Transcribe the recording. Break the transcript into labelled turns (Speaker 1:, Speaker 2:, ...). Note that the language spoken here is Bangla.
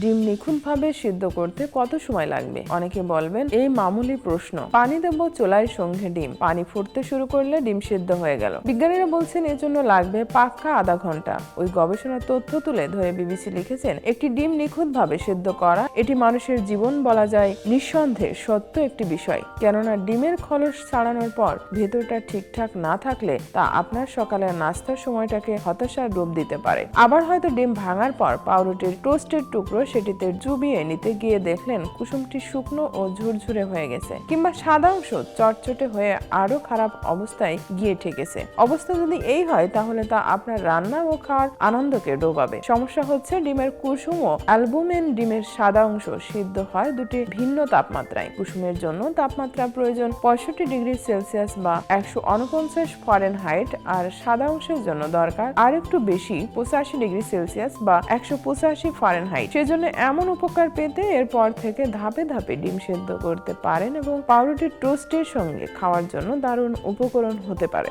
Speaker 1: ডিম নিখুঁতভাবে সিদ্ধ করতে কত সময় লাগবে? অনেকে বলবেন, এই মামুলি প্রশ্ন। পানি দেবো চোলায় সঙ্গে ডিম। পানি ফুটতে শুরু করলে ডিম সিদ্ধ হয়ে গেল। বিজ্ঞানীরা বলছেন, এর জন্য লাগবে পাক্কা আধা ঘণ্টা। ওই গবেষণার তথ্য তুলে ধরে বিবিসি লিখেছেন, একটি ডিম নিখুঁতভাবে সিদ্ধ করা, এটি মানুষের জীবন বলা যায় নিঃসন্দেহে সত্য একটি বিষয়। কেননা ডিমের খলস ছাড়ানোর পর ভেতরটা ঠিকঠাক না থাকলে তা আপনার সকালের নাস্তার সময়টাকে হতাশার রূপ দিতে পারে। আবার হয়তো ডিম ভাঙার পর পাউরুটির টোস্টের টুকরো সেটিতে চুবিয়ে নিতে গিয়ে দেখলেন কুসুমটি শুকনো ও ঝুরঝুরে হয়ে গেছে, কিংবা সাদা অংশ চটচটে হয়ে আরও খারাপ অবস্থায় গিয়ে ঠেকেছে। অবস্থা যদি এই হয়, তাহলে তা আপনার রান্না ও খাওয়ার আনন্দকে ডোবাবে। সমস্যা হচ্ছে, ডিমের কুসুম ও অ্যালবুমেন ডিমের সাদা অংশ সিদ্ধ হয় দুটি ভিন্ন তাপমাত্রায়। কুসুমের জন্য তাপমাত্রা প্রয়োজন পঁয়ষট্টি ডিগ্রি সেলসিয়াস বা একশো উনপঞ্চাশ ফরেন হাইট আর সাদা অংশের জন্য দরকার আর একটু বেশি পঁচাশি ডিগ্রি সেলসিয়াস বা একশো পঁচাশি ফরেন হাইট সেজন্য এমন উপকার পেতে এরপর থেকে ধাপে ধাপে ডিম সেদ্ধ করতে পারেন এবং পাউরুটির টোস্টের সঙ্গে খাওয়ার জন্য দারুণ উপকরণ হতে পারে।